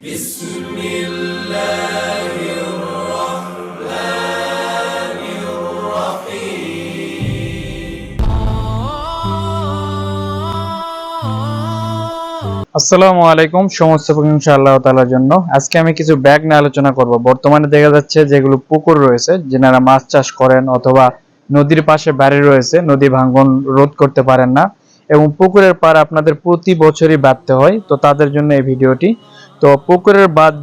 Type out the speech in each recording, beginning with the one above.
بسم الله الرحمن الرحيم আসসালামু আলাইকুম সমস্ত প্রশংসা আল্লাহ তাআলার জন্য আজকে আমি কিছু ব্যাগ নিয়ে আলোচনা করব বর্তমানে দেখা যাচ্ছে যেগুলো পুকুর রয়েছে যেনারা মাছ চাষ করেন অথবা নদীর পাশে বাড়ি রয়েছে নদী ভাঙ্গন রোধ করতে পারেন না এবং পুকুরের পার আপনাদের প্রতি বছরই বাঁধতে হয় তো তাদের জন্য এই ভিডিওটি তো পুকুরের বাদ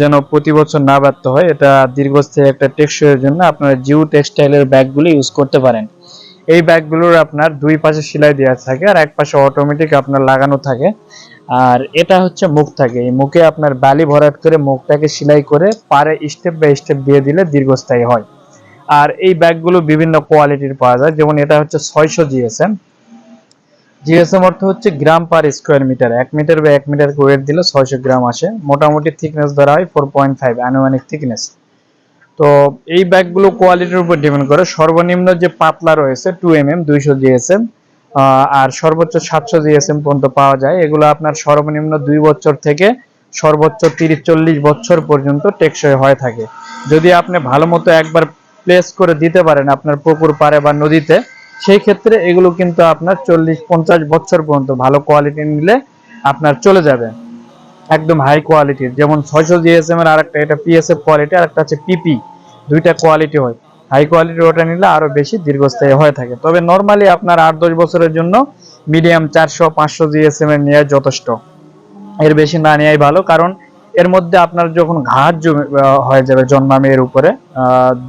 যেন প্রতি বছর না বাড়তে হয়, এটা দীর্ঘস্থায়ী একটা টেকসইয়ের জন্য আপনারা জিও টেক্সটাইলের ব্যাগগুলো ইউজ করতে পারেন। এই ব্যাগগুলোর আপনার দুই পাশে সেলাই দেওয়া থাকে আর এক পাশে অটোমেটিক আপনার লাগানো থাকে। আর এটা হচ্ছে মুখ থাকে। এই মুখে আপনার বালি ভরাট করে মুখটাকে সেলাই করে পারে স্টেপ বাই স্টেপ দিয়ে দিলে দীর্ঘস্থায়ী হয়। আর এই ব্যাগগুলো বিভিন্ন কোয়ালিটির পাওয়া যায়। যেমন এটা হচ্ছে ছয়শো জিএসএম জিএসএম অর্থ হচ্ছে গ্রাম পার স্কোয়ার মিটার এক মিটার বা এক মিটার ওয়েট দিলে ছয়শো গ্রাম আসে। মোটামুটি থিকনেস ধরা হয় ফোর পয়েন্ট ফাইভ আনুমানিক থিকনেস তো এই ব্যাগগুলো কোয়ালিটির উপর ডিপেন্ড করে। সর্বনিম্ন যে পাতলা রয়েছে টু এম এম দুইশো জিএসএম আর সর্বোচ্চ সাতশো জিএসএম পর্যন্ত পাওয়া যায়। এগুলো আপনার সর্বনিম্ন দুই বছর থেকে সর্বোচ্চ তিরিশ, চল্লিশ বছর পর্যন্ত টেকসই হয়ে থাকে। যদি আপনি ভালো মতো একবার প্লেস করে দিতে পারেন আপনার পুকুর পাড়ে বা নদীতে সেই ক্ষেত্রে এগুলো কিন্তু আপনার চল্লিশ, পঞ্চাশ বছর পর্যন্ত ভালো কোয়ালিটি নিলে আপনার চলে যাবে। একদম হাই কোয়ালিটির যেমন ছয়শো জিএসএম এর আরেকটা, এটা পিএসএফ কোয়ালিটি আর একটা হচ্ছে পিপি দুইটা কোয়ালিটি হয়। হাই কোয়ালিটির ওটা নিলে আরও বেশি দীর্ঘস্থায়ী হয়ে থাকে। তবে নর্মালি আপনার আট, দশ বছরের জন্য মিডিয়াম চারশো, পাঁচশো জিএসএম এর নেওয়া যথেষ্ট। এর বেশি না নেওয়াই ভালো, কারণ এর মধ্যে আপনার যখন ঘাস হয়ে যাবে জন্মামে এর উপরে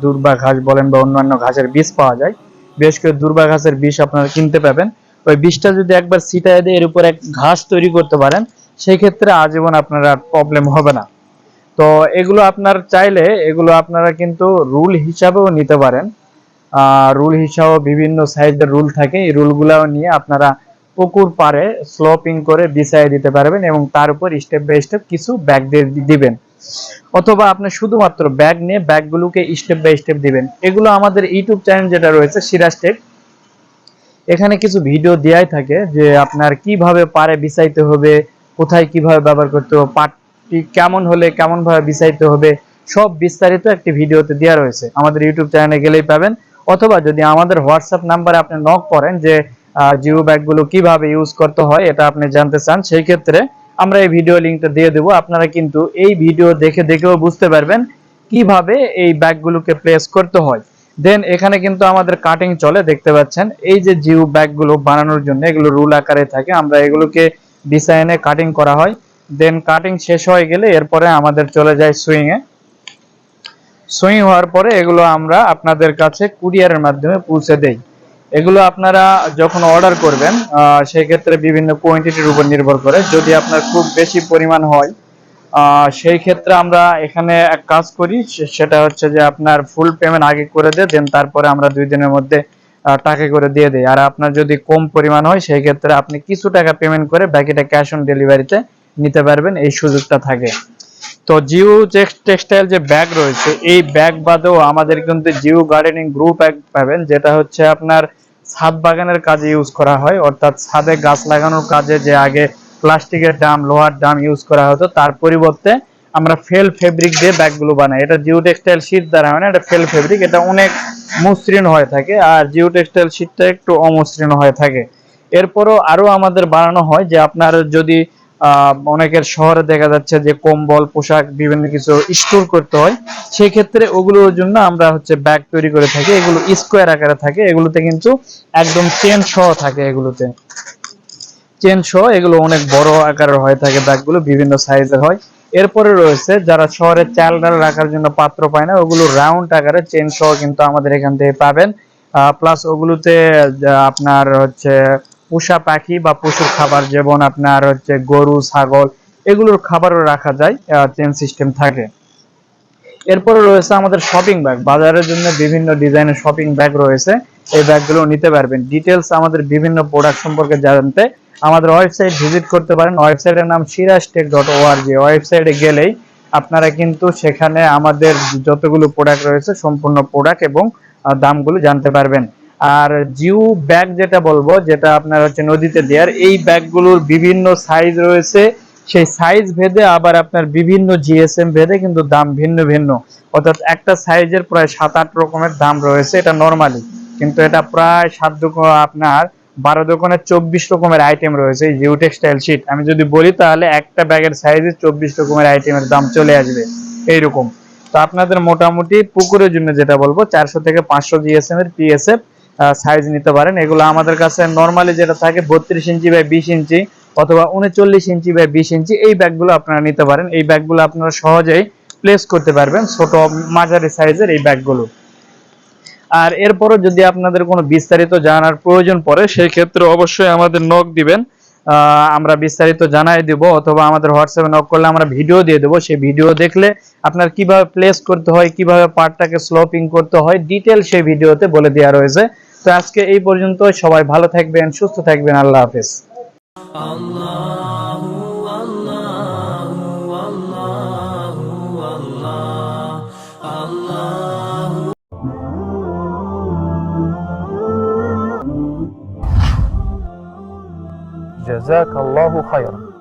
দুর্বা ঘাস বলেন বা অন্যান্য ঘাসের বীজ পাওয়া যায় বেশ করে দুর্বা ঘাসের বিষ আপনারা কিনতে পাবেন। ওই বিষটা যদি একবার ছিটায় দিয়ে, এর উপর এক ঘাস তৈরি করতে পারেন সেই ক্ষেত্রে আজীবন আপনার প্রবলেম হবে না। তো এগুলো আপনার চাইলে, এগুলো আপনারা কিন্তু রুল হিসাবেও নিতে পারেন। রুল হিসাবেও বিভিন্ন সাইজের রুল থাকে। এই রুলগুলো নিয়ে আপনারা পুকুর পারে স্লোপিং করে বিছাই দিতে পারবেন এবং তার উপর স্টেপ বাই স্টেপ কিছু ব্যাগ দিয়ে দিবেন। অথবা আপনি শুধুমাত্র ব্যাগ নিয়ে ব্যাগগুলোকে স্টেপ বাই স্টেপ দিবেন। এগুলো আমাদের ইউটিউব চ্যানেল যেটা রয়েছে সিরাজ টেক এখানে কিছু ভিডিও দেয়াই থাকে যে আপনার কীভাবে পারে বিছাইতে হবে, কোথায় কীভাবে ব্যবহার করতে হবে, পাটটি কেমন হলে কেমন ভাবে বিছাইতে হবে, সব বিস্তারিত একটি ভিডিওতে দেওয়া রয়েছে। আমাদের ইউটিউব চ্যানেলে গেলেই পাবেন। অথবা যদি আমাদের হোয়াটসঅ্যাপ নাম্বারে আপনি নক করেন যে জিও ব্যাগগুলো কীভাবে ইউজ করতে হয়, এটা আপনি জানতে চান, সেই ক্ষেত্রে আমরা এই ভিডিও লিংকটা দিয়ে দেবো। আপনারা কিন্তু এই ভিডিও দেখে দেখেও বুঝতে পারবেন কীভাবে এই ব্যাগগুলোকে প্লেস করতে হয়। দেন এখানে কিন্তু আমাদের কাটিং চলে, দেখতে পাচ্ছেন। এই যে জিও ব্যাগগুলো বানানোর জন্য, এগুলো রুল আকারে থাকে। আমরা এগুলোকে ডিজাইনে কাটিং করা হয়। দেন কাটিং শেষ হয়ে গেলে এরপরে আমাদের চলে যায় সুইং এ। সুইং হওয়ার পরে এগুলো আমরা আপনাদের কাছে কুরিয়ারের মাধ্যমে পৌঁছে দেই। এগুলো আপনারা যখন অর্ডার করবেন সেই ক্ষেত্রে বিভিন্ন কোয়ান্টিটির উপর নির্ভর করে। যদি আপনার খুব বেশি পরিমাণ হয় সেই ক্ষেত্রে আমরা এখানে এক কাজ করি সেটা হচ্ছে যে আপনার ফুল পেমেন্ট আগে করে দিয়ে দেন তারপরে আমরা দুই দিনের মধ্যে টাকা করে দিয়ে দেই। আর আপনার যদি কম পরিমাণ হয়, সেই ক্ষেত্রে আপনি কিছু টাকা পেমেন্ট করে বাকিটা ক্যাশ অন ডেলিভারিতে নিতে পারবেন, এই সুযোগটা থাকে। তো জিও টেক্সটাইল যে ব্যাগ রয়েছে, এই ব্যাগ বাদেও আমাদের কিন্তু জিও গার্ডেনিং গ্রুপ ব্যাগ পাবেন, যেটা হচ্ছে আপনার ছাদ বাগানের কাজে ইউজ করা হয়। অর্থাৎ ছাদে গাছ লাগানোর কাজে যে আগে প্লাস্টিকের ড্রাম, লোহার ড্রাম ইউজ করা হতো, তার পরিবর্তে আমরা ফেল ফেব্রিক দিয়ে ব্যাগগুলো বানাই। এটা জিও টেক্সটাইল শীট দ্বারা হয় না, এটা ফেল ফেব্রিক এটা অনেক মসৃণ হয়ে থাকে, আর জিও টেক্সটাইল শীটটা একটু অমসৃণ হয়ে থাকে। এরপরও আরও আমাদের বানানো হয় যে আপনার যদি অনেকের শহরে দেখা যাচ্ছে যে কম্বল, পোশাক, বিভিন্ন কিছু স্টোর করতে হয়। সেই ক্ষেত্রে ওগুলোর জন্য আমরা হচ্ছে ব্যাগ তৈরি করে থাকি। এগুলো স্কোয়ার আকারে থাকে। এগুলোতে কিন্তু একদম চেন সহ থাকে এগুলোতে। চেন সহ এগুলো অনেক বড় আকারের হয়ে থাকে ব্যাগগুলো বিভিন্ন সাইজের হয়। এরপরে রয়েছে, যারা শহরে চাল ডাল রাখার জন্য পাত্র পায় না, ওগুলো রাউন্ড আকারে চেন সহ কিন্তু আমাদের এখান থেকে পাবেন। প্লাস ওগুলোতে আপনার হচ্ছে পোষা পাখি বা পশুর খাবার, যেমন আপনার হচ্ছে গরু, ছাগল, এগুলোর খাবারও রাখা যায় চেন সিস্টেম থাকে। এরপরে রয়েছে আমাদের শপিং ব্যাগ বাজারের জন্য বিভিন্ন ডিজাইনের শপিং ব্যাগ রয়েছে। এই ব্যাগগুলো নিতে পারবেন। ডিটেলস আমাদের বিভিন্ন প্রোডাক্ট সম্পর্কে জানতে আমাদের ওয়েবসাইট ভিজিট করতে পারেন। ওয়েবসাইটের নাম সিরাজ টেক ডট ওআরজি ওয়েবসাইটে গেলেই আপনারা কিন্তু সেখানে আমাদের যতগুলো প্রোডাক্ট রয়েছে, সম্পূর্ণ প্রোডাক্ট এবং দামগুলো জানতে পারবেন। আর জিও ব্যাগ যেটা বলব, যেটা আপনার হচ্ছে নদীতে দেওয়ার এই ব্যাগগুলোর বিভিন্ন সাইজ রয়েছে। সেই সাইজ ভেদে আবার আপনার বিভিন্ন জিএসএম ভেদে কিন্তু দাম ভিন্ন ভিন্ন। অর্থাৎ একটা সাইজের প্রায় সাত আট রকমের দাম রয়েছে, এটা নর্মালি কিন্তু এটা প্রায় সাত আপনার বারো দোকানের চব্বিশ রকমের আইটেম রয়েছে জিও টেক্সটাইল শিট আমি যদি বলি তাহলে একটা ব্যাগের সাইজে চব্বিশ রকমের আইটেমের দাম চলে আসবে, এইরকম। তো আপনাদের মোটামুটি পুকুরের জন্য যেটা বলব, চারশো থেকে পাঁচশো জিএসএম এর পিএসএফ সাইজ নিতে পারেন। এগুলো আমাদের কাছে নর্মালি যেটা থাকে বত্রিশ ইঞ্চি বাই বিশ ইঞ্চি অথবা উনচল্লিশ ইঞ্চি বাই বিশ ইঞ্চি, এই ব্যাগগুলো আপনারা নিতে পারেন। এই ব্যাগগুলো আপনারা সহজেই প্লেস করতে পারবেন ছোট মাঝারি সাইজের এই ব্যাগগুলো। আর এরপরও যদি আপনাদের কোনো বিস্তারিত জানার প্রয়োজন পড়ে, সেই ক্ষেত্রে অবশ্যই আমাদের নখ দিবেন। আমরা বিস্তারিত জানাই দেব অথবা আমাদের হোয়াটসঅ্যাপে নক করলে আমরা ভিডিও দিয়ে দেবো। সেই ভিডিও দেখলে আপনার কীভাবে প্লেস করতে হয়, কীভাবে পার্টটাকে স্লোপিং করতে হয় ডিটেল সেই ভিডিওতে বলে দেওয়া রয়েছে। তো আজকে এই পর্যন্ত সবাই ভালো থাকবেন, সুস্থ থাকবেন। আল্লাহ হাফেজ। Allahu جزاك الله خيرا.